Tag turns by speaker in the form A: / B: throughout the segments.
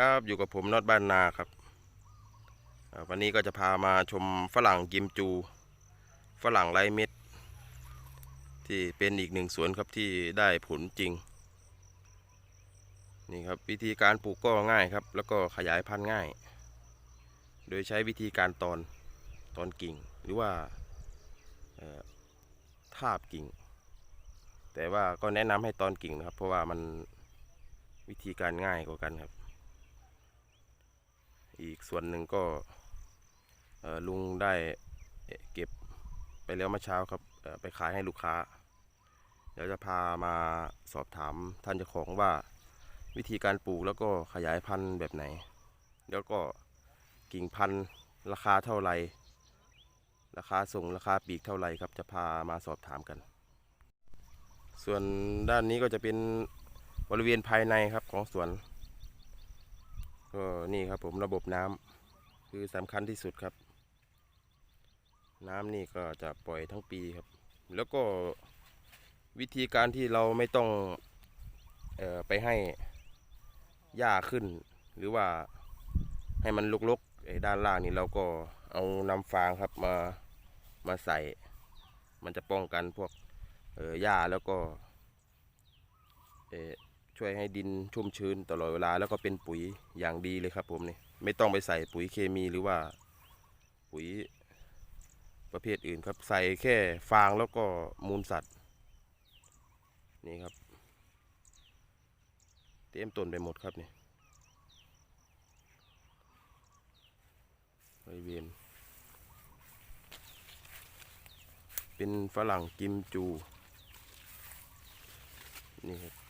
A: ครับอยู่กับผมนอตบ้านนาครับ วันนี้ก็จะพามาชมฝรั่งกิมจู ฝรั่งไร้เม็ด ที่เป็นอีกหนึ่งสวนครับที่ได้ผลจริง นี่ครับวิธีการปลูกก็ง่ายครับ แล้วก็ขยายพันธุ์ง่าย โดยใช้วิธีการตอนตอนกิ่งหรือว่าเอ่อทาบกิ่ง แต่ว่าก็แนะนำให้ตอนกิ่งนะครับ เพราะว่ามันวิธีการง่ายกว่ากันครับ อีกส่วนหนึ่งก็ลุงได้เก็บไปแล้วเมื่อเช้าครับไปขายให้ลูกค้า เดี๋ยวจะพามาสอบถามท่านเจ้าของว่าวิธีการปลูกแล้วก็ขยายพันธุ์แบบไหน แล้วก็กิ่งพันธุ์ราคาเท่าไหร่ราคาส่งราคาปีกเท่าไหร่ครับจะพามาสอบถามกัน ส่วนด้านนี้ก็จะเป็นบริเวณภายในครับของสวน ก็นี่ครับผมระบบน้ำคือสำคัญที่สุดครับ น้ำนี่ก็จะปล่อยทั้งปีครับ แล้วก็วิธีการที่เราไม่ต้องออไปให้หญ้าขึ้น หรือว่าให้มันลกๆด้านล่างนี่เราก็เอานำฟางครับมามาใส่ มันจะป้องกันพวกหญ้าแล้วก็ ช่วยให้ดินชุ่มชื้นตลอดเวลา แล้วก็เป็นปุ๋ยอย่างดีเลยครับผมนี่ไม่ต้องไปใส่ปุ๋ยเคมีหรือว่าปุ๋ยประเภทอื่นครับ ใส่แค่ฟางแล้วก็มูลสัตว์ นี่ครับ เต็มต้นไปหมดครับนี่บริเวณเป็นฝรั่งกิมจู นี่ครับ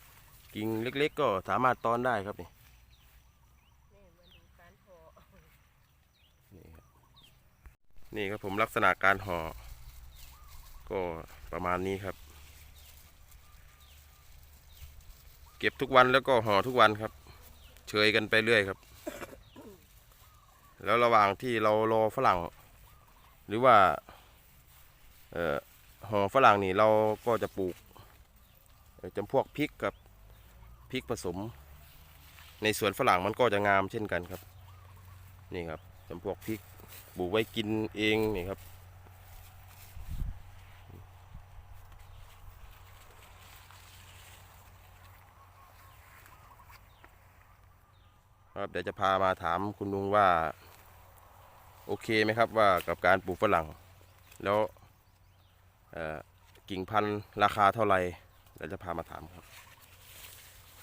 A: กิ่งเล็กๆ ก็สามารถตอนได้ครับนี่
B: นี่มาดูการเพาะ
A: นี่ครับนี่ครับผมลักษณะการห่อ ก็ประมาณนี้ครับ เก็บทุกวันแล้วก็ห่อทุกวันครับ เชยกันไปเรื่อยครับ แล้วระหว่างที่เรารอฝรั่ง หรือว่าห่อฝรั่งนี่เราก็จะปลูกจำพวกพริกกับ ริกผสม ในสวนฝรั่งมันก็จะงามเช่นกันครับ นี่ครับจำพวกพริกปลูกไว้กินเองนี่ครับ ครับเดี๋ยวจะพามาถามคุณลุงว่า โอเคไหมครับว่ากับการปลูกฝรั่ง แล้วกิ่งพันธุ์ราคาเท่าไหร่เดี๋ยวจะพามาถามครับ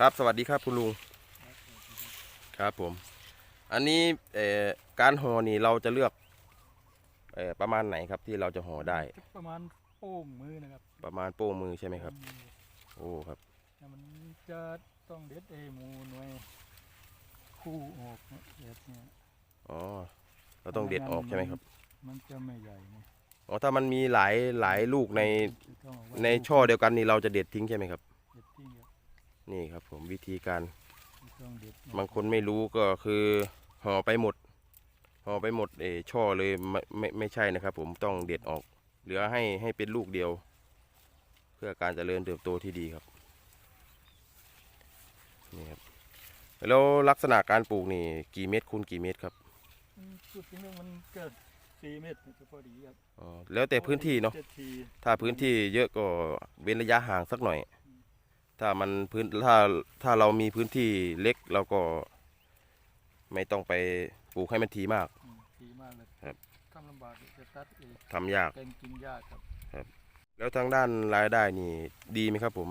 A: ครับ สวัสดีครับคุณลุงครับผม อันนี้เอ่อการห่อนี่เราจะเลือกเอ่อประมาณไหนครับที่เราจะห่อได้
C: ประมาณโป้งมือนะครับ
A: ประมาณโป้งมือใช่ไหมครับ
C: อืม
A: โอ้ครับ
C: แต่มันจะต้องเด็ดเอหมูหน่วยคู่ออกเนี่ยเด็ดเนี่ย
A: อ๋อเราต้องเด็ดออกใช่ไหมครับ
C: มันจะไม่ใหญ่ไง
A: อ๋อถ้ามันมีหลายหลายลูกใน
C: ต้องเอาไว้
A: ในช่อเดียวกันนี่เราจะเด็ดทิ้งใช่ไหมครับ
C: เด็ดทิ้งครับ
A: นี่ครับผมวิธีการ
C: ต้องเด็ด
A: บางคนไม่รู้ก็คือห่อไปหมดห่อไปหมดเออช่อเลยไม่ไม่ไม่ใช่นะครับ ผมต้องเด็ดออก เหลือให้ให้เป็นลูกเดียว เพื่อการเจริญเติบโตที่ดีครับนี่ครับแล้วลักษณะการปลูกนี่กี่เม็ดคูณกี่เม็ดครับ
C: อืมจุดที่นี่มันเกิดสี่เมตรก็พอดีครับ
A: อ๋อแล้วแต่พื้นที่เนาะ
C: จ็ดที
A: ถ้าพื้นที่เยอะก็เว้นระยะห่างสักหน่อย ถ้ามันพื้นถ้าถ้าเรามีพื้นที่เล็กเราก็ไม่ต้องไปปลูกให้มันทีมาก
C: อืมทีมากเลย
A: ครับ
C: ทำลำบากจะตัดเอง
A: ทำยาก
C: เป็นกินยากครับ
A: แล้วทางด้านรายได้นี่ดีไหมครับผม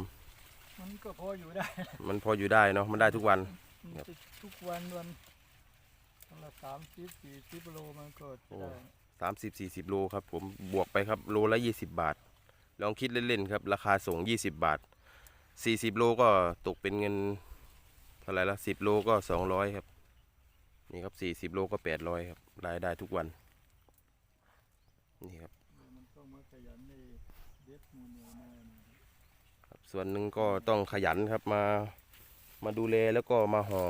C: มันก็พออยู่ได้
A: มันพออยู่ได้เนาะมันได้ทุกวัน
C: มัน
A: ครับ
C: จะทุกวันวันวันละสามสิบสี่สิบโลมันก็จะได้
A: สามสิบสี่สิบโลครับผมบวกไปครับโลละยี่สิบบาท ลองคิดเล่นๆครับ ราคาส่งยี่สิบบาท สี่สิบโลก็ตกเป็นเงินเท่าไหร่ละสิบโลก็สองร้อยครับ นี่ครับสี่สิบโลก็แปดร้อยครับรายได้ทุกวัน นี่ครับ
C: มันต้องมาขยันในเด็ดมูลแน่
A: ครับส่วนหนึ่งก็ต้องขยันครับมามาดูแลแล้วก็มาห่อ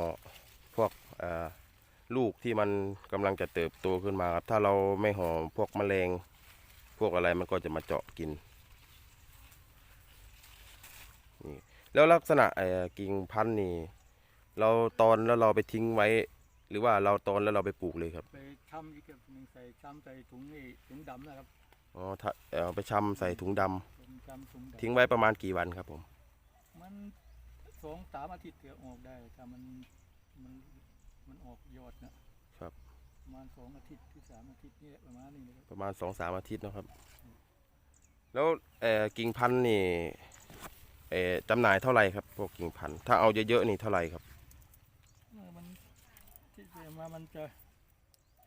A: พวกอ่อลูกที่มันกำลังจะเติบโตขึ้นมาครับ ถ้าเราไม่ห่อพวกแมลง พวกอะไรมันก็จะมาเจาะกินนี่ แล้วลักษณะเอ่อกิ่งพันธุ์นี่เราตอนแล้วเราไปทิ้งไว้ หรือว่าเราตอนแล้วเราไปปลูกเลยครับ
C: ไปช้ำอีกแบบหนึ่งใส่ช้ำใส่ถุงนี่ถุงดำนะครับ
A: อ๋อถ้าเอาไปชำใส่ถุงดำ
C: เป็นช้ำถุงดำ
A: ทิ้งไว้ประมาณกี่วันครับผม
C: มันสองสามอาทิตย์เดียวออกได้ถ้ามันมันมันออกยอดนะครับประมาณสองอาทิตย์ที่สามอาทิตย์นี่แหละประมาณนี้นะครับ
A: ประมาณสองสามอาทิตย์เนอะครับ แล้วเอ่อกิ่งพันธุ์นี่เอ่อ จำหน่ายเท่าไหร่ครับพวกกิ่งพันธุ์ถ้าเอาเยอะๆนี่เท่าไหร่ครับ
C: เมื่อมันที่เจมามันจะ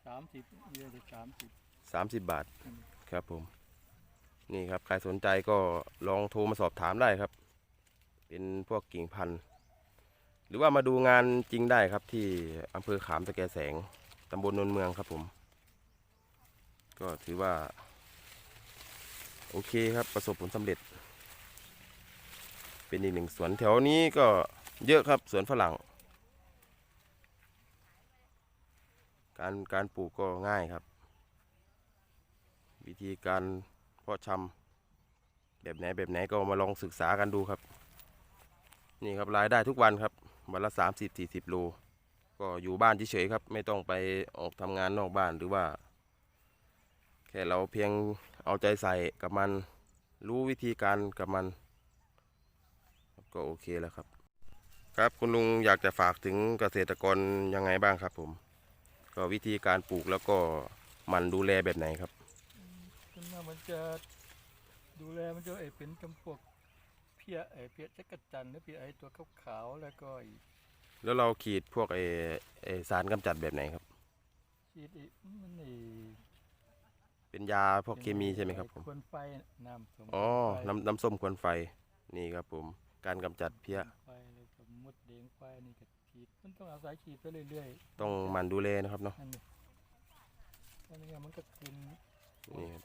C: สามสิบเยอะจะสามสิบ
A: สามสิบบาท
C: อืม
A: ครับผม นี่ครับใครสนใจก็ลองโทรมาสอบถามได้ครับ เป็นพวกกิ่งพันธุ์หรือว่ามาดูงานจริงได้ครับที่อำเภอขามตะแกแสงตำบลนนเมืองครับผม ก็ถือว่า โอเคครับประสบผลสำเร็จ เป็นอีกหนึ่งสวนแถวนี้ก็เยอะครับสวนฝรั่ง การการปลูกก็ง่ายครับ วิธีการเพาะชำแบบไหนแบบไหนก็มาลองศึกษากันดูครับ นี่ครับรายได้ทุกวันครับ วันละ 30 40 โล ก็อยู่บ้านเฉยๆครับ ไม่ต้องไปออกทำงานนอกบ้านหรือว่า แค่เราเพียงเอาใจใส่กับมันรู้วิธีการกับมัน ก็โอเคแล้วครับ ครับคุณลุงอยากจะฝากถึงเกษตรกรยังไงบ้างครับ ผม ก็วิธีการปลูกแล้วก็หมันดูแลแบบไหนครับ
C: จนมามันจะดูแลมันจะไอเป็นจำพวกเพี้ยไอเพี้ยจักรจันทร์หรือเพี้ยไอตัวขาวๆแล้วก็ไอ้
A: แล้วเราขีดพวกไอไอสารกำจัดแบบไหนครับ
C: ชีดไอ้มันไอ
A: เป็นยาพวกเคมีใช่ไหมครับผม
C: ควนไฟน้ำสม
A: อ๋อ
C: ไฟ
A: น้ำน้ำส้มควันไฟ นี่ครับผม การกำจัดเพี้ย
C: ไฟแล้วก็มดแดงไฟนี่ก็ฉีดมันต้องอาศัยฉีดไปเรื่อยๆ
A: ต้องหมันดูแลนะครับเนาะ
C: นั่นนี่ตอนนี้มันก็คืน
A: นี่ครับ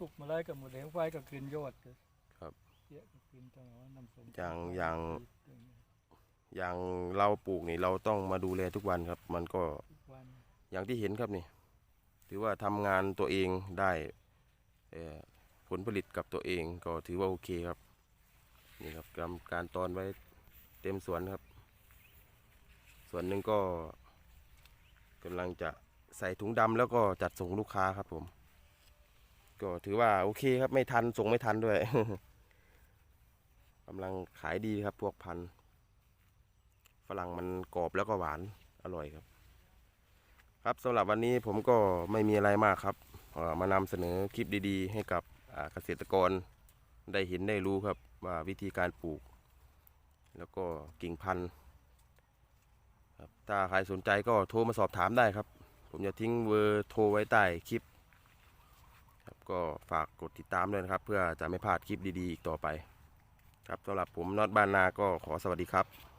C: สุกมาไล่กับหมดแดงไฟก็คืนยอด
A: ครับ
C: เพี้ยก็คืนต้องเอาน้ำส้ม
A: อย่างอย่าง
C: ฉีด
A: อย่างเราปลูกนี่เราต้องมาดูแลทุกวันครับ มันก็
C: ทุกวัน
A: อย่างที่เห็นครับนี่ ถือว่าทำงานตัวเองได้เอ่อผลผลิตกับตัวเองก็ถือว่าโอเคครับ นี่ครับการการตอนไว้เต็มสวนครับ ส่วนหนึ่งก็กำลังจะใส่ถุงดำแล้วก็จัดส่งลูกค้าครับผม ก็ถือว่าโอเคครับไม่ทันส่งไม่ทันด้วยกำลังขายดีครับพวกพันธุ์ฝรั่งมันกรอบแล้วก็หวานอร่อยครับ ครับสำหรับวันนี้ผมก็ไม่มีอะไรมากครับมานำเสนอคลิปดีๆ ให้กับเกษตรกรได้เห็นได้รู้ครับ ว่าวิธีการปลูก แล้วก็กิ่งพันธุ์ครับถ้าใครสนใจก็โทรมาสอบถามได้ครับ ผมจะทิ้งเบอร์โทรไว้ใต้คลิปครับก็ฝากกดติดตามด้วยนะครับ เพื่อจะไม่พลาดคลิปดีๆอีกต่อไป ครับสำหรับผมน็อตบ้านนาก็ขอสวัสดีครับ